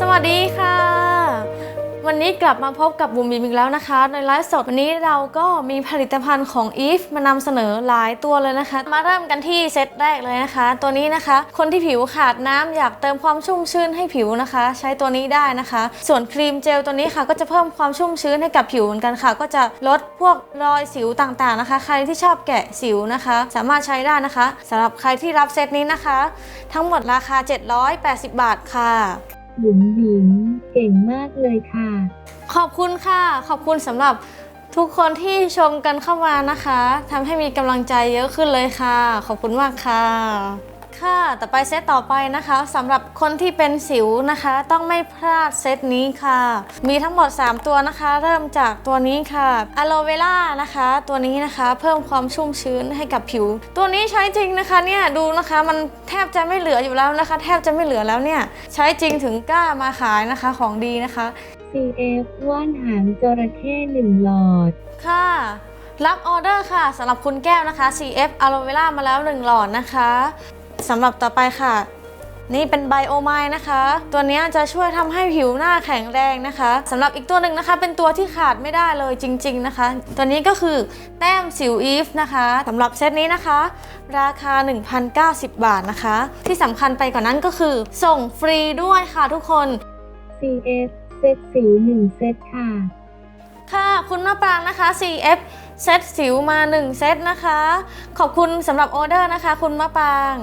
สวัสดีค่ะ วันนี้กลับมาพบกับบุมบิมอีกแล้วนะคะ ในไลฟ์สดวันนี้เราก็มีผลิตภัณฑ์ของ Eve มานำเสนอหลายตัวเลยนะคะ มาเริ่มกันที่เซตแรกเลยนะคะ ตัวนี้นะคะ คนที่ผิวขาดน้ำอยากเติมความชุ่มชื้นให้ผิวนะคะ ใช้ตัวนี้ได้นะคะ ส่วนครีมเจลตัวนี้ค่ะก็จะเพิ่มความชุ่มชื้นให้กับผิวเหมือนกันค่ะ ก็จะลดพวกรอยสิวต่างๆนะคะ ใครที่ชอบแกะสิวนะคะ สามารถใช้ได้นะคะสำหรับใครที่รับเซตนี้นะคะ ทั้งหมดราคา 780 บาทค่ะ บุ๋มบิ๋มเก่งมากเลยค่ะ ขอบคุณค่ะ ขอบคุณสำหรับทุกคนที่ชมกันเข้ามานะคะทำให้มีกำลังใจเยอะขึ้นเลยค่ะ ขอบคุณมากค่ะ ค่ะ ต่อไปเซตต่อไปนะคะสำหรับคนที่เป็นสิวนะคะ ต้องไม่พลาดเซตนี้ค่ะ มีทั้งหมด 3 ตัวนะคะ เริ่มจากตัวนี้ค่ะอะโลเวล่านะคะ ตัวนี้นะคะเพิ่มความชุ่มชื้นให้กับผิว ตัวนี้ใช้จริงนะคะเนี่ยดูนะคะมันแทบจะไม่เหลืออยู่แล้วนะคะ แทบจะไม่เหลือแล้วเนี่ยใช้จริงถึงกล้ามาขายนะคะของดีนะคะ CF ว่านหางจระเข้หนึ่งหลอด ค่ะรับออเดอร์ค่ะสำหรับคุณแก้วนะคะ CF Aloe Vera มาแล้ว 1 หลอดนะคะ สำหรับต่อไปค่ะ นี่เป็นไบโอไมนะคะ ตัวเนี้ยจะช่วยทำให้ผิวหน้าแข็งแรงนะคะสำหรับอีกตัวหนึ่งนะคะ เป็นตัวที่ขาดไม่ได้เลยจริง ๆนะคะ ตัวนี้ก็คือแต้มสิวอีฟนะคะสำหรับเซตนี้นะคะ ราคา 1,090 บาทนะคะ ที่สำคัญไปกว่านั้นก็คือ ส่งฟรีด้วยค่ะทุกคน CF เซตสิวหนึ่งเซตค่ะ ค่ะคุณมะปรางนะคะ CF เซตสิวมา 1 เซตนะคะ ขอบคุณสำหรับออเดอร์นะคะ คุณมะปราง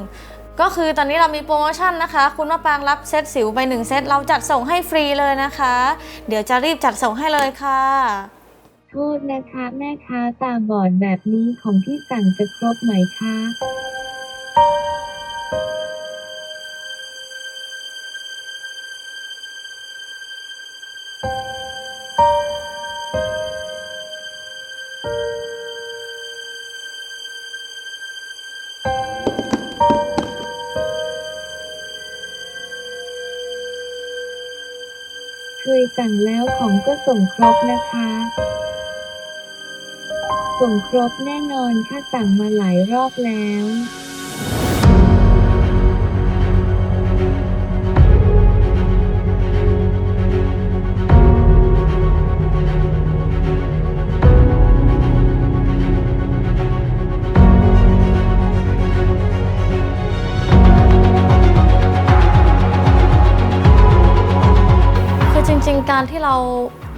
ก็คือตอนนี้เรามีโปรโมชั่นนะคะ คุณมะปรางรับเซตสิวไป1เซตเราจัดส่งให้ฟรีเลยนะคะ เดี๋ยวจะรีบจัดส่งให้เลยค่ะ โทษนะคะแม่ค้าตาบอดแบบนี้ของที่สั่งจะครบไหมคะ เคยสั่งแล้วของก็ส่งครบนะคะ ส่งครบแน่นอนค่ะสั่งมาหลายรอบแล้ว ริง ๆ การที่เรา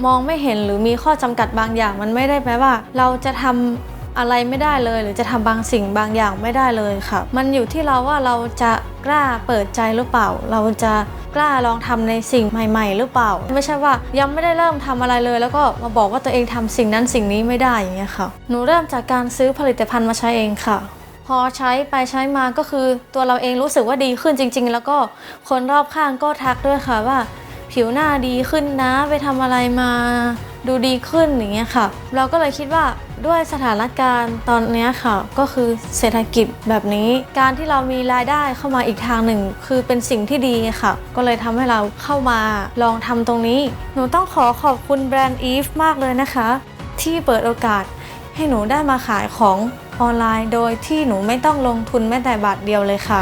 มองไม่เห็นหรือมีข้อจำกัดบางอย่าง มันไม่ได้แปลว่า เราจะทำอะไรไม่ได้เลย หรือจะทำบางสิ่งบางอย่างไม่ได้เลยค่ะ มันอยู่ที่เราว่าเราจะกล้าเปิดใจหรือเปล่า เราจะกล้าลองทำในสิ่งใหม่ ๆ หรือเปล่า ไม่ใช่ว่ายังไม่ได้เริ่มทำอะไรเลย แล้วก็มาบอกว่าตัวเองทำสิ่งนั้นสิ่งนี้ไม่ได้อย่างเงี้ยค่ะ หนูเริ่มจากการซื้อผลิตภัณฑ์มาใช้เองค่ะ พอใช้ไปใช้มาก็คือตัวเราเองรู้สึกว่าดีขึ้นจริง ๆ แล้วก็คนรอบข้างก็ทักด้วยค่ะว่า ผิวหน้าดีขึ้นนะไปทำอะไรมาดูดีขึ้นอย่างเงี้ยค่ะ เราก็เลยคิดว่าด้วยสถานการณ์ตอนนี้ค่ะ ก็คือเศรษฐกิจแบบนี้ การที่เรามีรายได้เข้ามาอีกทางหนึ่ง คือเป็นสิ่งที่ดีค่ะ ก็เลยทำให้เราเข้ามาลองทำตรงนี้ หนูต้องขอขอบคุณแบรนด์ Eve มากเลยนะคะ ที่เปิดโอกาสให้หนูได้มาขายของออนไลน์ โดยที่หนูไม่ต้องลงทุนแม้แต่บาทเดียวเลยค่ะ